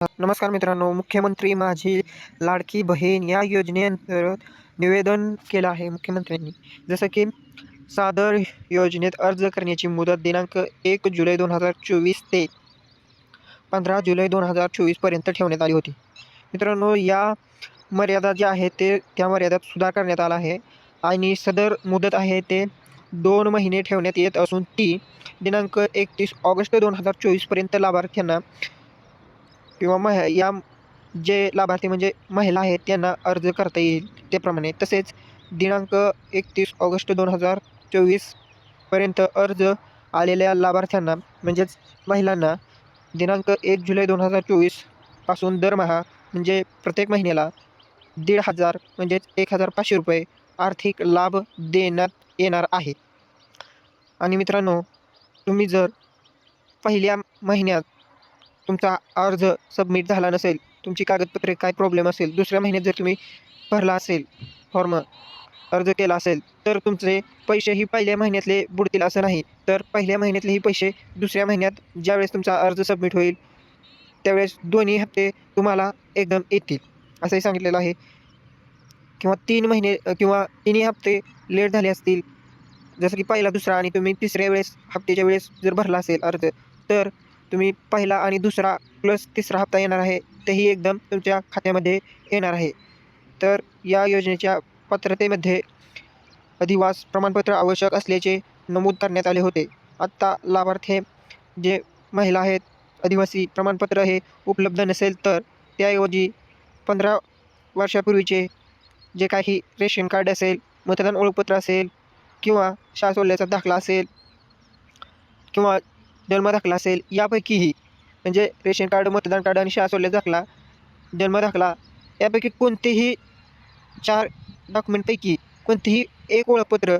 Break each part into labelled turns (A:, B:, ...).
A: नमस्कार मित्रांनो मुख्यमंत्री माझी लाडकी बहीण या योजनेअंतर्गत निवेदन केलं आहे. मुख्यमंत्र्यांनी जसं की सादर योजनेत अर्ज करण्याची मुदत दिनांक एक जुलै दोन हजार चोवीस ते पंधरा जुलै दोन हजार चोवीसपर्यंत ठेवण्यात आली होती. मित्रांनो या मर्यादा ज्या आहेत ते त्या मर्यादात सुधार करण्यात आला आहे आणि सदर मुदत आहे ते दोन महिने ठेवण्यात येत असून ती दिनांक एकतीस ऑगस्ट दोन हजार चोवीसपर्यंत लाभार्थ्यांना किंवा मह या जे लाभार्थी म्हणजे महिला आहेत त्यांना अर्ज करता येईल त्याप्रमाणे. तसेच दिनांक एकतीस ऑगस्ट दोन हजार चोवीसपर्यंत अर्ज आलेल्या लाभार्थ्यांना म्हणजेच महिलांना दिनांक एक जुलै दोन हजार चोवीसपासून दरमहा म्हणजे प्रत्येक महिन्याला दीड हजार म्हणजेच एक हजार पाचशे रुपये आर्थिक लाभ देण्यात येणार आहे. आणि मित्रांनो तुम्ही जर पहिल्या महिन्यात तुमचा अर्ज सबमिट झाला नसेल तुमची कागदपत्रे काय प्रॉब्लेम असेल दुसऱ्या महिन्यात जर तुम्ही भरला असेल फॉर्म अर्ज केला असेल तर तुमचे पैसेही पहिल्या महिन्यातले बुडतील असं नाही. तर पहिल्या महिन्यातलेही पैसे दुसऱ्या महिन्यात ज्यावेळेस तुमचा अर्ज सबमिट होईल त्यावेळेस दोन्ही हप्ते तुम्हाला एकदम येतील असंही सांगितलेलं आहे. किंवा तीन महिने किंवा तिन्ही हप्ते लेट झाले असतील जसं की पहिला दुसरा आणि तुम्ही तिसऱ्या वेळेस हप्त्याच्या वेळेस जर भरला असेल अर्ज तर तुम्ही पहिला आणि दुसरा प्लस तिसरा हप्ता येणार आहे तेही एकदम तुमच्या खात्यामध्ये येणार आहे. तर या योजनेच्या पात्रतेमध्ये अधिवास प्रमाणपत्र आवश्यक असल्याचे नमूद करण्यात आले होते. आत्ता लाभार्थी जे महिला आहेत आदिवासी प्रमाणपत्र हे उपलब्ध नसेल तर त्याऐवजी पंधरा वर्षापूर्वीचे जे काही रेशन कार्ड असेल मतदान ओळखपत्र असेल किंवा शाळा दाखला असेल किंवा जन्मदाखला असेल यापैकीही म्हणजे रेशन कार्ड मतदान कार्ड आणि शासवल्या दाखला जन्म दाखला जन्मदाखला यापैकी कोणतेही चार डॉक्युमेंटपैकी कोणतेही एक ओळखपत्र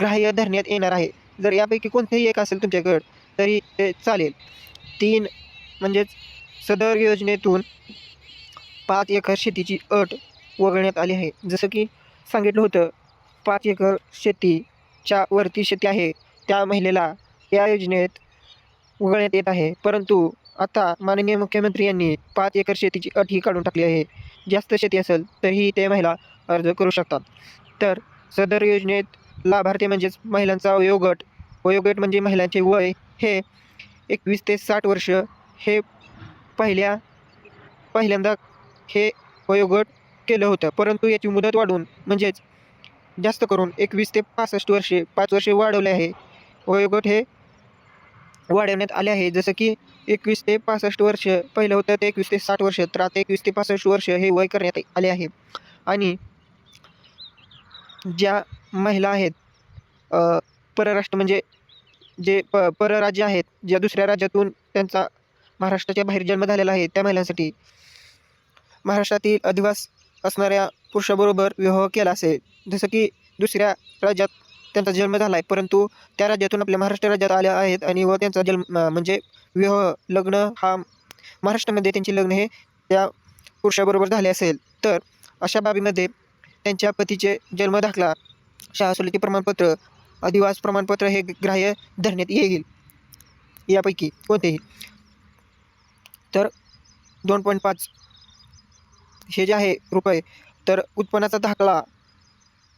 A: ग्राह्य धरण्यात येणार आहे. जर यापैकी कोणतेही एक असेल तुमच्याकडं तरी ते चालेल. तीन म्हणजेच सदर योजनेतून पाच एकर शेतीची अट वगळण्यात आली आहे. जसं की सांगितलं होतं पाच एकर शेतीच्या वरती शेती आहे. त्या महिलेला या योजनेत उघडण्यात येत आहे. परंतु आता माननीय मुख्यमंत्री यांनी पाच एकर शेतीची अट ही काढून टाकली आहे. जास्त शेती असेल तरीही ते महिला अर्ज करू शकतात. तर सदर योजनेत लाभार्थी म्हणजेच महिलांचा वयोगट वयोगट म्हणजे महिलांचे वय हे एकवीस ते साठ वर्ष हे पहिल्या पहिल्यांदा हे वयोगट केलं होतं. परंतु याची मुदत वाढून म्हणजेच जास्त करून एकवीस ते पासष्ट वर्षे पाच वर्षे वाढवले आहे. वयोगट हे वाढवण्यात आले आहे. जसं की एकवीस ते पासष्ट वर्ष पहिलं होतं ते एकवीस ते साठ वर्ष तर आता एकवीस ते पासष्ट वर्ष हे वय करण्यात आले आहे. आणि ज्या महिला आहेत परराष्ट्र म्हणजे जे प परराज्य आहेत ज्या दुसऱ्या राज्यातून त्यांचा महाराष्ट्राच्या बाहेर जन्म झालेला आहे त्या महिलांसाठी महाराष्ट्रातील अधिवास असणाऱ्या पुरुषाबरोबर विवाह केला असेल. जसं की दुसऱ्या राज्यात त्यांचा जन्म झाला आहे परंतु त्या राज्यातून आपल्या महाराष्ट्र राज्यात आल्या आहेत आणि व त्यांचा जन्म म्हणजे विवाह लग्न हा महाराष्ट्रामध्ये त्यांचे लग्न हे त्या पुरुषाबरोबर झाले असेल. तर अशा बाबीमध्ये त्यांच्या पतीचे जन्म दाखला शाळा प्रमाणपत्र अधिवास प्रमाणपत्र हे ग्राह्य धरण्यात येईल. यापैकी कोणतेही. तर दोन पॉईंट पाच. हे जे आहे रुपये तर उत्पन्नाचा दाखला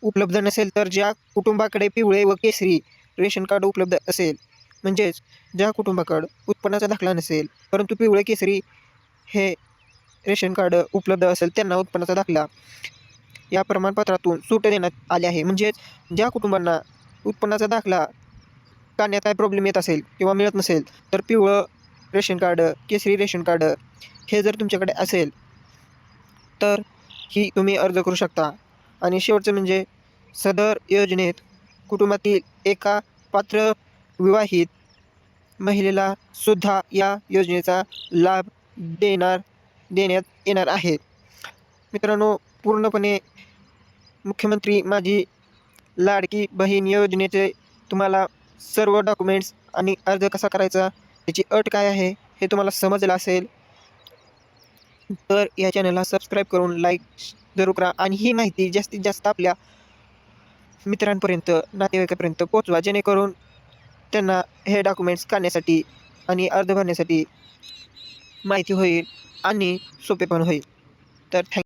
A: उपलब्ध नसेल तर ज्या कुटुंबाकडे पिवळे व केसरी रेशन कार्ड उपलब्ध असेल म्हणजेच ज्या कुटुंबाकडं उत्पन्नाचा दाखला नसेल परंतु पिवळे केसरी हे रेशन कार्ड उपलब्ध असेल त्यांना उत्पन्नाचा दाखला या प्रमाणपत्रातून सूट देण्यात आली आहे. म्हणजेच ज्या कुटुंबांना उत्पन्नाचा दाखला काढण्यात काय प्रॉब्लेम येत असेल किंवा मिळत नसेल तर पिवळं रेशन कार्ड केसरी रेशन कार्ड हे जर तुमच्याकडे असेल तर ही तुम्ही अर्ज करू शकता. आणि शेवटचं म्हणजे सदर योजनेत कुटुंबातील एका पात्र विवाहित महिलेला सुद्धा या योजनेचा लाभ देणार देण्यात येणार आहे. मित्रांनो पूर्णपणे मुख्यमंत्री माझी लाडकी बहीण योजनेचे तुम्हाला सर्व डॉक्युमेंट्स आणि अर्ज कसा करायचा त्याची अट काय आहे हे तुम्हाला समजलं असेल तर या चॅनलला सबस्क्राईब करून लाईक जरूर करा आणि ही माहिती जास्तीत जास्त आपल्या मित्रांपर्यंत नातेवाईकापर्यंत पोचवा जेणेकरून त्यांना हे डॉक्युमेंट्स काढण्यासाठी आणि अर्ज भरण्यासाठी माहिती होईल आणि सोपे पण होईल. तर थँक